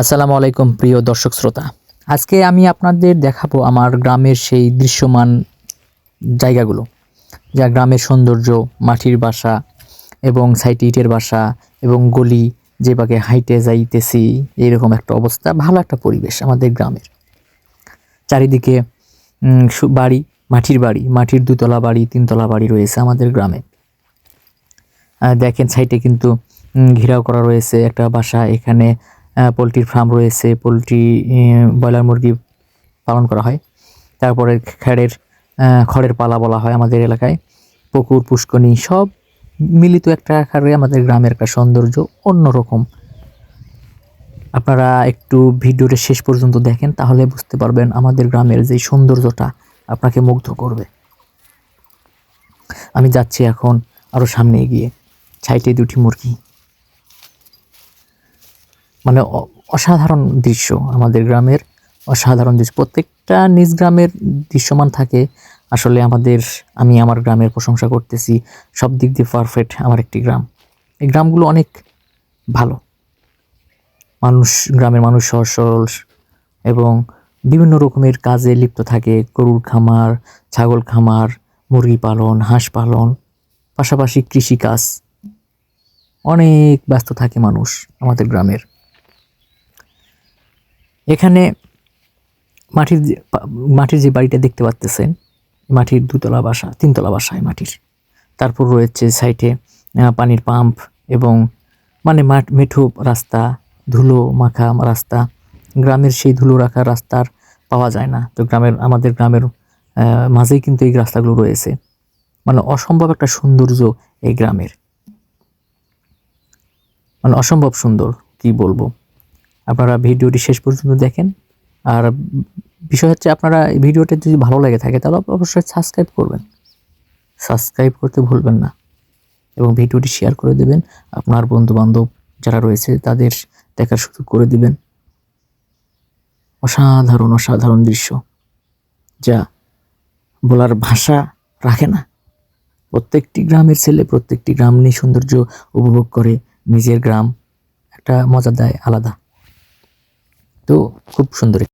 আসসালামু আলাইকুম, প্রিয় দর্শক শ্রোতা। আজকে আমি আপনাদের দেখাবো আমার গ্রামের সেই দৃশ্যমান জায়গাগুলো, যা গ্রামের সৌন্দর্য, মাটির বাসা এবং সাইটে ইটের বাসা এবং গলি যে বাগে হাইটে যাইতেছি এরকম একটা অবস্থা, ভালো একটা পরিবেশ আমাদের গ্রামের। চারিদিকে বাড়ি, মাটির বাড়ি, মাটির দুতলা বাড়ি, তিনতলা বাড়ি রয়েছে আমাদের গ্রামে। দেখেন সাইটে কিন্তু ঘেরাও করা রয়েছে একটা বাসা, এখানে পোলট্রির ফার্ম রয়েছে, পোলট্রি ব্রয়লার মুরগি পালন করা হয়। তারপরে খড়ের খড়ের পালা বলা হয় আমাদের এলাকায়। পুকুর পুষ্কনি সব মিলিত একটা আকারে আমাদের গ্রামের একটা সৌন্দর্য অন্যরকম। আপনারা একটু ভিডিওটা শেষ পর্যন্ত দেখেন, তাহলে বুঝতে পারবেন আমাদের গ্রামের যে সৌন্দর্যটা আপনাকে মুগ্ধ করবে। আমি যাচ্ছি এখন আরও সামনে এগিয়ে। সাইটে দুটি মুরগি। মানে অসাধারণ দৃশ্য আমাদের গ্রামের অসাধারণ দৃশ্য। প্রত্যেকটা নিজ গ্রামের দৃশ্যমান থাকে। আসলে আমাদের, আমি আমার গ্রামের প্রশংসা করতেছি। সব দিক দিয়ে পারফেক্ট আমার একটি গ্রাম। এই গ্রামগুলো অনেক ভালো। মানুষ, গ্রামের মানুষ সহজ সরল এবং বিভিন্ন রকমের কাজে লিপ্ত থাকে। গরুর খামার, ছাগল খামার, মুরগি পালন, হাঁস পালন, পাশাপাশি কৃষিকাজ। অনেক ব্যস্ত থাকে মানুষ আমাদের গ্রামের। এখানে মাটির যে মাটির যে বাড়িটা দেখতে পাচ্তেছেন মাটির দুতলা বাসা তিনতলা বাসায় মাটির। তারপর রয়েছে আহ, পানির পাম্প এবং মানে মাঠ মেঠো রাস্তা ধুলো মাখা রাস্তা। গ্রামের সেই ধুলো রাখা রাস্তার পাওয়া যায় না। তো গ্রামের আমাদের গ্রামের মাঝেই কিন্তু এই রাস্তাগুলো রয়েছে। মানে অসম্ভব একটা সৌন্দর্য এই গ্রামের। মানে অসম্ভব সুন্দর কি বলব? আপনারা ভিডিওটি শেষ পর্যন্ত দেখেন। আর বিষয় হচ্ছে আপনারা ভিডিওটা যদি ভালো লাগে থাকে, তাহলে অবশ্যই সাবস্ক্রাইব করবেন। সাবস্ক্রাইব করতে ভুলবেন না। এবং ভিডিওটি শেয়ার করে দেবেন। আপনার বন্ধু বান্ধব যারা রয়েছে, তাদের দেখার সুযোগ করে দিবেন। অসাধারণ অসাধারণ দৃশ্য। যা বলার ভাষা রাখে না। প্রত্যেকটি গ্রামের ছেলে প্রত্যেকটি গ্রাম নিয়ে সৌন্দর্য উপভোগ করে। নিজের গ্রাম একটা মজা দেয় আলাদা। তো খুব সুন্দর